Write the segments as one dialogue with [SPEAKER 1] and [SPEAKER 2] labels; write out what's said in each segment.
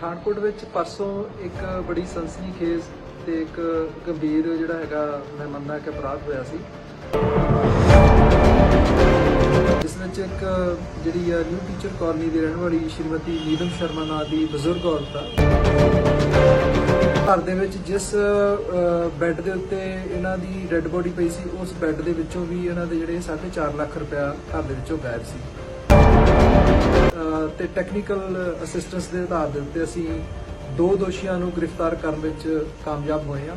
[SPEAKER 1] ਪਠਾਨਕੋਟ ਵਿੱਚ ਪਰਸੋਂ ਇੱਕ ਬੜੀ ਸਨਸਨੀਖੇਜ਼ ਤੇ ਇੱਕ ਗੰਭੀਰ ਜਿਹੜਾ ਹੈਗਾ ਮੈਂ ਮੰਨਦਾ ਕਿ ਅਪਰਾਧ ਹੋਇਆ ਸੀ। ਇਸ ਵਿੱਚ ਇੱਕ ਜਿਹੜੀ ਆ ਨਿਊ ਟੀਚਰ ਕਾਲਨੀ ਦੀ ਰਹਿਣ ਵਾਲੀ ਸ਼੍ਰੀਮਤੀ ਨੀਲਮ ਸ਼ਰਮਾ ਨਾਂ ਦੀ ਬਜ਼ੁਰਗ ਔਰਤ ਆ। ਘਰ ਦੇ ਵਿੱਚ ਜਿਸ ਬੈੱਡ ਦੇ ਉੱਤੇ ਇਹਨਾਂ ਦੀ ਡੈੱਡ ਬੋਡੀ ਪਈ ਸੀ, ਉਸ ਬੈੱਡ ਦੇ ਵਿੱਚੋਂ ਵੀ ਇਹਨਾਂ ਦੇ ਜਿਹੜੇ 4.5 ਲੱਖ ਰੁਪਇਆ ਘਰ ਦੇ ਵਿੱਚੋਂ ਗਾਇਬ ਸੀ। ਤੇ ਟੈਕਨੀਕਲ ਅਸਿਸਟੈਂਸ ਦੇ ਆਧਾਰ ਦੇ ਉੱਤੇ ਅਸੀਂ ਦੋ ਦੋਸ਼ੀਆਂ ਨੂੰ ਗ੍ਰਿਫਤਾਰ ਕਰਨ ਵਿੱਚ ਕਾਮਯਾਬ ਹੋਏ ਹਾਂ।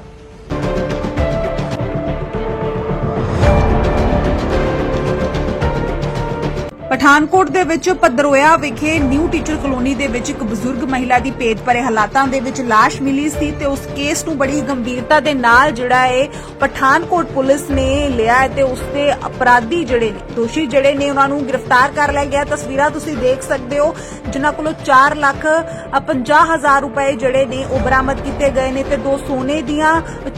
[SPEAKER 2] ਪਠਾਨਕੋਟ ਦੇ ਵਿੱਚ ਪਦਰੋਇਆ ਵਿਖੇ ਨਿਊ ਟੀਚਰ ਕਲੋਨੀ ਦੇ ਵਿੱਚ ਇੱਕ ਬਜ਼ੁਰਗ ਮਹਿਲਾ ਦੀ ਭੇਦ ਭਰੇ ਹਾਲਾਤਾਂ ਦੇ ਵਿੱਚ ਲਾਸ਼ ਮਿਲੀ ਸੀ ਤੇ ਉਸ ਕੇਸ ਨੂੰ ਬੜੀ ਗੰਭੀਰਤਾ ਦੇ ਨਾਲ ਜਿਹੜਾ ਹੈ ਪਠਾਨਕੋਟ ਪੁਲਿਸ ਨੇ ਲਿਆ ਤੇ ਉਸ ਦੇ ਅਪਰਾਧੀ ਜਿਹੜੇ ਨੇ, ਦੋਸ਼ੀ ਜਿਹੜੇ ਨੇ ਉਹਨਾਂ ਨੂੰ ਗ੍ਰਿਫਤਾਰ ਕਰ ਲਿਆ ਗਿਆ। ਤਸਵੀਰਾਂ ਤੁਸੀਂ ਦੇਖ ਸਕਦੇ ਹੋ, ਜਿਨ੍ਹਾਂ ਕੋਲੋਂ 4 ਲੱਖ 50 ਹਜ਼ਾਰ ਰੁਪਏ ਜਿਹੜੇ ਨੇ ਉਹ ਬਰਾਮਦ ਕੀਤੇ ਗਏ ਨੇ ਤੇ ਦੋ ਸੋਨੇ ਦੀਆਂ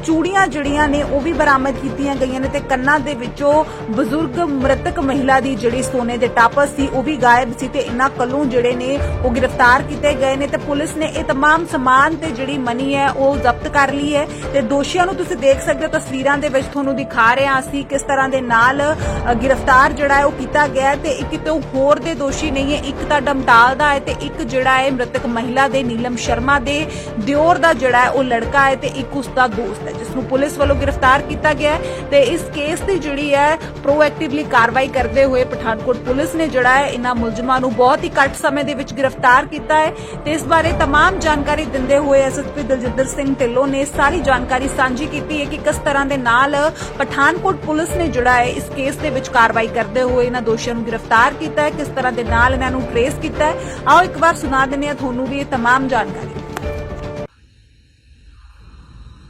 [SPEAKER 2] ਚੂੜੀਆਂ ਜਿਹੜੀਆਂ ਨੇ ਉਹ ਵੀ ਬਰਾਮਦ ਕੀਤੀਆਂ ਗਈਆਂ ਨੇ ਤੇ ਕੰਨਾਂ ਦੇ ਵਿੱਚੋਂ ਬਜ਼ੁਰਗ ਮ੍ਰਿਤਕ ਮਹਿਲਾ ਦੀ ਜਿਹੜੀ ਸੋਨੇ ਦੇ ਟਾਪ ਟਾਪਸ ਸੀ ਉਹ ਵੀ ਗਾਇਬ ਸੀ ਤੇ ਇਹਨਾਂ ਕੱਲੋਂ ਜਿਹੜੇ ਨੇ ਉਹ ਗ੍ਰਿਫਤਾਰ ਕੀਤੇ ਗਏ ਨੇ ਤੇ ਪੁਲਿਸ ਨੇ ਇਹ तमाम ਸਮਾਨ ਤੇ ਜਿਹੜੀ ਮਨੀ ਹੈ ਉਹ ਜ਼ਬਤ ਕਰ ਲਈ ਹੈ ਤੇ ਦੋਸ਼ੀਆਂ ਨੂੰ ਤੁਸੀਂ ਦੇਖ ਸਕਦੇ ਹੋ ਤਸਵੀਰਾਂ ਦੇ ਵਿੱਚ ਤੁਹਾਨੂੰ ਦਿਖਾ ਰਹੇ ਹਾਂ ਅਸੀਂ ਕਿਸ ਤਰ੍ਹਾਂ ਦੇ ਨਾਲ ਅ, ਗ੍ਰਿਫਤਾਰ ਜਿਹੜਾ ਹੈ ਉਹ ਕੀਤਾ ਗਿਆ ਹੈ ਤੇ ਇੱਕ ਕਿਤੇ ਹੋਰ ਦੇ ਦੋਸ਼ੀ ਨਹੀਂ ਹੈ ਇੱਕ ਤਾਂ ਡਮਟਾਲ ਦਾ ਹੈ ਤੇ ਇੱਕ ਜਿਹੜਾ ਹੈ ਮ੍ਰਿਤਕ ਮਹਿਲਾ ਦੇ ਨੀਲਮ ਸ਼ਰਮਾ ਦੇ ਦਿਓਰ ਦਾ ਜਿਹੜਾ ਹੈ ਉਹ ਲੜਕਾ ਹੈ ਤੇ ਇੱਕ ਉਸ ਦਾ ਦੋਸਤ ਹੈ ਜਿਸ ਨੂੰ ਪੁਲਿਸ ਵੱਲੋਂ ਗ੍ਰਿਫਤਾਰ ਕੀਤਾ ਗਿਆ ਹੈ ਤੇ ਇਸ ਕੇਸ ਦੀ ਜਿਹੜੀ ਹੈ ਪ੍ਰੋਐਕਟਿਵਲੀ ਕਾਰਵਾਈ ਕਰਦੇ ਹੋਏ ਪਠਾਨਕੋਟ ਪੁਲਿਸ ਨੇ ਜਿਹੜਾ ਹੈ ਇਹਨਾਂ ਮੁਲਜ਼ਮਾਂ ਨੂੰ ਬਹੁਤ ਹੀ ਘੱਟ ਸਮੇਂ ਦੇ ਵਿੱਚ ਗ੍ਰਿਫਤਾਰ ਕੀਤਾ ਹੈ ਤੇ ਇਸ ਬਾਰੇ तमाम ਜਾਣਕਾਰੀ ਦਿੰਦੇ ਹੋਏ ਐਸਐਸਪੀ ਦਲਜਿੰਦਰ ਸਿੰਘ ਢਿੱਲੋਂ ਨੇ ਸਾਰੀ ਜਾਣਕਾਰੀ ਸਾਂਝੀ ਕੀਤੀ ਹੈ ਕਿ ਕਿਸ ਤਰ੍ਹਾਂ ਦੇ ਨਾਲ ਪਠਾਨਕੋਟ ਪੁਲਿਸ ਨੇ ਜਿਹੜਾ ਹੈ ਇਸ ਕੇਸ ਦੇ ਵਿੱਚ ਕਾਰਵਾਈ ਕਰਦੇ ਹੋਏ ਇਹਨਾਂ ਦੋਸ਼ੀਆਂ ਨੂੰ ਗ੍ਰਿਫਤਾਰ ਕੀਤਾ ਹੈ ਕਿਸ ਤਰ੍ਹਾਂ ਦੇ ਨਾਲ ਇਹਨਾਂ ਨੂੰ ਟ੍ਰੇਸ ਕੀਤਾ ਹੈ ਆਓ ਇੱਕ ਵਾਰ ਸੁਣਾ ਦਿੰਦੇ ਹਾਂ ਤੁਹਾਨੂੰ ਵੀ ਇਹ तमाम ਜਾਣਕਾਰੀ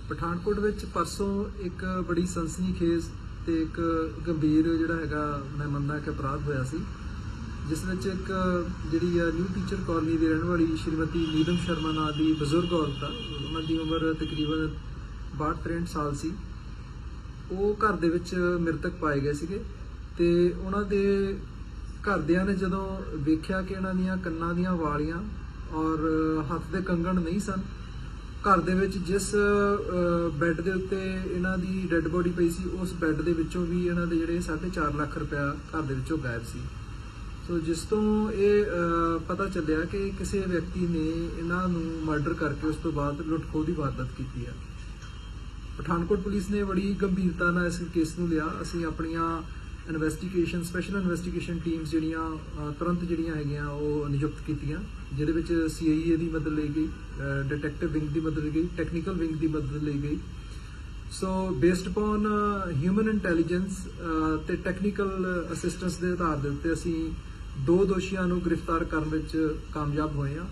[SPEAKER 1] ਪਠਾਨਕੋਟ ਵਿੱਚ ਪਰਸੋਂ ਇੱਕ ਬੜੀ ਸਨਸਨੀਖੇਜ਼ ਤੇ ਇੱਕ ਗੰਭੀਰ ਜਿਹੜਾ ਹੈਗਾ ਮੈਂ ਮੰਨਦਾ ਕਿ ਅਪਰਾਧ ਹੋਇਆ ਸੀ, ਜਿਸ ਵਿੱਚ ਇੱਕ ਜਿਹੜੀ ਆ ਨਿਊ ਟੀਚਰ ਕਾਲਨੀ ਦੀ ਰਹਿਣ ਵਾਲੀ ਸ਼੍ਰੀਮਤੀ ਨੀਲਮ ਸ਼ਰਮਾ ਨਾਂ ਦੀ ਬਜ਼ੁਰਗ ਔਰਤ ਆ, ਉਹਨਾਂ ਦੀ ਉਮਰ ਤਕਰੀਬਨ 62-63 ਸਾਲ ਸੀ। ਉਹ ਘਰ ਦੇ ਵਿੱਚ ਮ੍ਰਿਤਕ ਪਾਏ ਗਏ ਸੀਗੇ ਤੇ ਉਹਨਾਂ ਦੇ ਘਰਦਿਆਂ ਨੇ ਜਦੋਂ ਵੇਖਿਆ ਕਿ ਇਹਨਾਂ ਦੀਆਂ ਕੰਨਾਂ ਦੀਆਂ ਵਾਲੀਆਂ ਔਰ ਹੱਥ ਦੇ ਕੰਗਣ ਨਹੀਂ ਸਨ ਘਰ ਦੇ ਵਿੱਚ ਜਿਸ ਬੈੱਡ ਦੇ ਉੱਤੇ ਇਹਨਾਂ ਦੀ ਡੈੱਡ ਬੋਡੀ ਪਈ ਸੀ, ਉਸ ਬੈੱਡ ਦੇ ਵਿੱਚੋਂ ਵੀ ਇਹਨਾਂ ਦੇ ਜਿਹੜੇ 4.5 ਲੱਖ ਰੁਪਇਆ ਘਰ ਦੇ ਵਿੱਚੋਂ ਗਾਇਬ ਸੀ। ਸੋ ਜਿਸ ਤੋਂ ਇਹ ਪਤਾ ਚੱਲਿਆ ਕਿ ਕਿਸੇ ਵਿਅਕਤੀ ਨੇ ਇਹਨਾਂ ਨੂੰ ਮਰਡਰ ਕਰਕੇ ਉਸ ਤੋਂ ਬਾਅਦ ਲੁੱਟਖੋ ਦੀ ਵਾਰਦਾਤ ਕੀਤੀ ਹੈ। ਪਠਾਨਕੋਟ ਪੁਲਿਸ ਨੇ ਬੜੀ ਗੰਭੀਰਤਾ ਨਾਲ ਇਸ ਕੇਸ ਨੂੰ ਲਿਆ। ਅਸੀਂ ਆਪਣੀਆਂ ਇਨਵੈਸਟੀਗੇਸ਼ਨ ਸਪੈਸ਼ਲ ਇਨਵੈਸਟੀਗੇਸ਼ਨ ਟੀਮਸ ਜਿਹੜੀਆਂ ਅਹ, ਤੁਰੰਤ ਜਿਹੜੀਆਂ ਹੈਗੀਆਂ ਉਹ ਨਿਯੁਕਤ ਕੀਤੀਆਂ ਜਿਹਦੇ ਵਿੱਚ ਸੀਆਈਏ ਦੀ ਮਦਦ ਲਈ ਗਈ ਡਿਟੈਕਟਿਵ ਵਿੰਗ ਦੀ ਮਦਦ ਲਈ ਗਈ ਟੈਕਨੀਕਲ ਵਿੰਗ ਦੀ ਮਦਦ ਲਈ ਗਈ। So based upon human intelligence ਤੇ ਟੈਕਨੀਕਲ ਅਸਿਸਟੈਂਸ ਦੇ ਆਧਾਰ ਦੇ ਉੱਤੇ ਅਸੀਂ ਦੋ ਦੋਸ਼ੀਆਂ ਨੂੰ ਗ੍ਰਿਫਤਾਰ ਕਰਨ ਵਿੱਚ ਕਾਮਯਾਬ ਹੋਏ ਹਾਂ।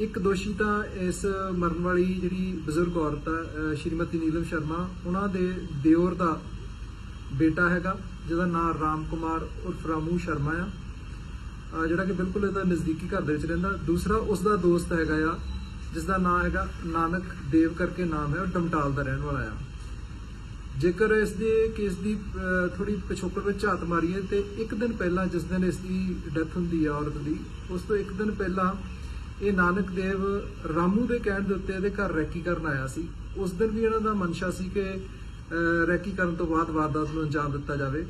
[SPEAKER 1] ਇੱਕ ਦੋਸ਼ੀ ਤਾਂ ਇਸ ਮਰਨ ਵਾਲੀ ਜਿਹੜੀ ਬਜ਼ੁਰਗ ਔਰਤ ਆ ਅਹ ਸ਼੍ਰੀਮਤੀ ਨੀਲਮ ਸ਼ਰਮਾ ਉਹਨਾਂ ਦੇ ਦਿਓਰ ਦਾ ਬੇਟਾ ਹੈਗਾ। ਜਿਹਦਾ ਨਾਮ ਰਾਮ ਕੁਮਾਰ ਉਰਫ ਰਾਮੂ ਸ਼ਰਮਾ ਆ। ਜਿਹੜਾ ਕਿ ਬਿਲਕੁਲ ਇਹਦਾ ਨਜ਼ਦੀਕੀ ਘਰ ਦੇ ਵਿੱਚ ਰਹਿੰਦਾ। ਦੂਸਰਾ ਉਸ ਦਾ ਦੋਸਤ ਹੈਗਾ ਆ ਜਿਸ ਦਾ ਨਾਮ ਹੈਗਾ ਨਾਨਕ ਦੇਵ ਕਰਕੇ ਨਾਮ ਹੈ, ਉਹ ਡਮਟਾਲ ਦਾ ਰਹਿਣ ਵਾਲਾ ਆ। ਜੇਕਰ ਇਸ ਦੇ ਕੇਸ ਦੀ ਥੋੜੀ ਪਿਛੋਕੜ ਵਿੱਚ ਝਾਤ ਮਾਰੀਏ, ਤੇ ਇੱਕ ਦਿਨ ਪਹਿਲਾਂ ਜਿਸ ਦਿਨ ਇਸ ਦੀ ਡੈਥ ਹੁੰਦੀ ਆ ਔਰਤ ਦੀ, ਉਸ ਤੋਂ ਇੱਕ ਦਿਨ ਪਹਿਲਾਂ ਇਹ ਨਾਨਕ ਦੇਵ ਰਾਮੂ ਦੇ ਕਹਿਣ ਦੇ ਉੱਤੇ ਇਹਦੇ ਘਰ ਰੈਕੀ ਕਰਨ ਆਇਆ ਸੀ। ਉਸ ਦਿਨ ਵੀ ਇਹਨਾਂ ਦਾ ਮਨਸ਼ਾ ਸੀ ਕਿ ਰੈਕੀ ਕਰਨ ਤੋਂ ਬਾਅਦ ਵਾਰਦਾਤ ਨੂੰ ਅੰਜਾਮ ਦਿੱਤਾ ਜਾਵੇ।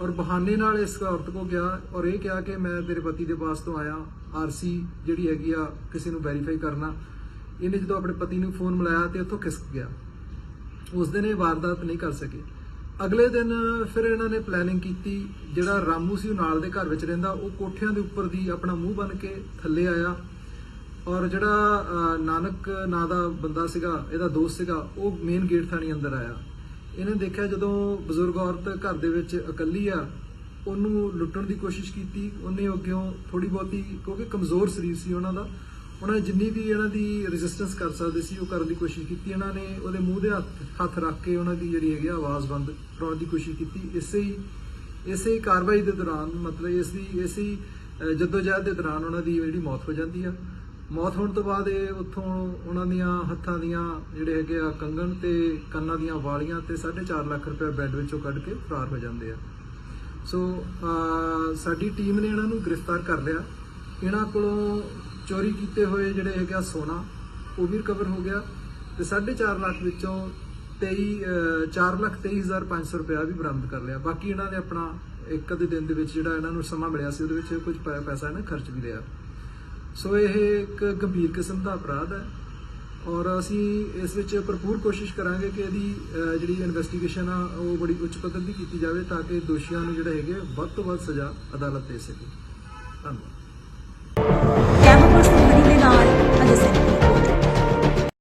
[SPEAKER 1] ਔਰ ਬਹਾਨੇ ਨਾਲ ਇਸ ਔਰਤ ਕੋ ਗਿਆ ਔਰ ਇਹ ਕਿਹਾ ਕਿ ਮੈਂ ਤੇਰੇ ਪਤੀ ਦੇ ਪਾਸ ਤੋਂ ਆਇਆ ਆਰਸੀ ਜਿਹੜੀ ਹੈਗੀ ਆ ਕਿਸੇ ਨੂੰ ਵੈਰੀਫਾਈ ਕਰਨਾ। ਇਹਨੇ ਜਦੋਂ ਆਪਣੇ ਪਤੀ ਨੂੰ ਫੋਨ ਮਿਲਾਇਆ ਤੇ ਉੱਥੋਂ ਖਿਸਕ ਗਿਆ। ਉਸ ਦਿਨ ਇਹ ਵਾਰਦਾਤ ਨਹੀਂ ਕਰ ਸਕੇ। ਅਗਲੇ ਦਿਨ ਫਿਰ ਇਹਨਾਂ ਨੇ ਪਲੈਨਿੰਗ ਕੀਤੀ, ਜਿਹੜਾ ਰਾਮੂ ਸੀ ਉਹ ਨਾਲ ਦੇ ਘਰ ਵਿੱਚ ਰਹਿੰਦਾ, ਉਹ ਕੋਠਿਆਂ ਦੇ ਉੱਪਰ ਦੀ ਆਪਣਾ ਮੂੰਹ ਬਨ ਕੇ ਥੱਲੇ ਆਇਆ। ਔਰ ਜਿਹੜਾ ਨਾਨਕ ਨਾਂ ਦਾ ਬੰਦਾ ਸੀਗਾ, ਇਹਦਾ ਦੋਸਤ ਸੀਗਾ, ਉਹ ਮੇਨ ਗੇਟ ਥਾਣੀ ਅੰਦਰ ਆਇਆ। ਇਹਨੇ ਦੇਖਿਆ ਜਦੋਂ ਬਜ਼ੁਰਗ ਔਰਤ ਘਰ ਦੇ ਵਿੱਚ ਇਕੱਲੀ ਆ ਉਹਨੂੰ ਲੁੱਟਣ ਦੀ ਕੋਸ਼ਿਸ਼ ਕੀਤੀ। ਉਹਨੇ ਅੱਗਿਓਂ ਥੋੜੀ ਬਹੁਤੀ ਕਿਉਂਕਿ ਕਮਜ਼ੋਰ ਸਰੀਰ ਸੀ ਉਹਨਾਂ ਦਾ ਉਹਨਾਂ ਨੇ ਜਿੰਨੀ ਵੀ ਇਹਨਾਂ ਦੀ ਰੈਜ਼ਿਸਟੈਂਸ ਕਰ ਸਕਦੇ ਸੀ ਉਹ ਕਰਨ ਦੀ ਕੋਸ਼ਿਸ਼ ਕੀਤੀ। ਇਹਨਾਂ ਨੇ ਉਹਦੇ ਮੂੰਹ ਦੇ ਹੱਥ ਹੱਥ ਰੱਖ ਕੇ ਉਹਨਾਂ ਦੀ ਜਿਹੜੀ ਹੈਗੀ ਆਵਾਜ਼ ਬੰਦ ਕਰਾਉਣ ਦੀ ਕੋਸ਼ਿਸ਼ ਕੀਤੀ। ਇਸੇ ਹੀ ਇਸੇ ਹੀ ਕਾਰਵਾਈ ਦੇ ਦੌਰਾਨ ਮਤਲਬ ਇਸ ਦੀ ਇਸੇ ਹੀ ਅਹ, ਜੱਦੋਜਹਿਦ ਦੇ ਦੌਰਾਨ ਉਹਨਾਂ ਦੀ ਜਿਹੜੀ ਮੌਤ ਹੋ ਜਾਂਦੀ ਆ। ਮੌਤ ਹੋਣ ਤੋਂ ਬਾਅਦ ਇਹ ਉੱਥੋਂ ਉਹਨਾਂ ਦੀਆਂ ਹੱਥਾਂ ਦੀਆਂ ਜਿਹੜੇ ਹੈਗੇ ਆ ਕੰਗਣ ਤੇ ਕੰਨਾਂ ਦੀਆਂ ਵਾਲੀਆਂ ਤੇ 4.5 ਲੱਖ ਰੁਪਏ ਬੈੱਡ ਵਿੱਚੋਂ ਕੱਢ ਕੇ ਫਰਾਰ ਹੋ ਜਾਂਦੇ ਆ। ਸੋ ਸਾਡੀ ਟੀਮ ਨੇ ਇਹਨਾਂ ਨੂੰ ਗ੍ਰਿਫਤਾਰ ਕਰ ਲਿਆ। ਇਹਨਾਂ ਕੋਲੋਂ ਚੋਰੀ ਕੀਤੇ ਹੋਏ ਜਿਹੜੇ ਹੈਗੇ ਆ ਸੋਨਾ, ਉਹ ਵੀ ਰਿਕਵਰ ਹੋ ਗਿਆ ਤੇ 4.5 ਲੱਖ ਵਿੱਚੋਂ 23 4 ਲੱਖ 23500 ਰੁਪਇਆ ਵੀ ਬਰਾਮਦ ਕਰ ਲਿਆ। ਬਾਕੀ ਇਹਨਾਂ ਨੇ ਆਪਣਾ ਇੱਕ ਅੱਧੇ ਦਿਨ ਦੇ ਵਿੱਚ ਜਿਹੜਾ ਇਹਨਾਂ ਨੂੰ ਸਮਾਂ ਮਿਲਿਆ ਸੀ, ਉਹਦੇ ਵਿੱਚ ਕੁਝ ਪੈ- ਪੈਸਾ ਇਹਨਾਂ ਖਰਚ ਵੀ ਲਿਆ। ਸੋ ਇਹ ਇੱਕ ਗੰਭੀਰ ਕਿਸਮ ਦਾ ਅਪਰਾਧ ਹੈ ਔਰ ਅਸੀਂ ਇਸ ਵਿੱਚ ਭਰਪੂਰ ਕੋਸ਼ਿਸ਼ ਕਰਾਂਗੇ ਕਿ ਇਹਦੀ ਜਿਹੜੀ ਇਨਵੈਸਟੀਗੇਸ਼ਨ ਆ, ਉਹ ਬੜੀ ਉੱਚ ਪੱਧਰ ਦੀ ਕੀਤੀ ਜਾਵੇ ਤਾਂ ਕਿ ਦੋਸ਼ੀਆਂ ਨੂੰ ਜਿਹੜੇ ਹੈਗੇ ਵੱਧ ਤੋਂ ਵੱਧ ਸਜ਼ਾ ਅਦਾਲਤ ਦੇ ਸਕੇ। ਧੰਨਵਾਦ।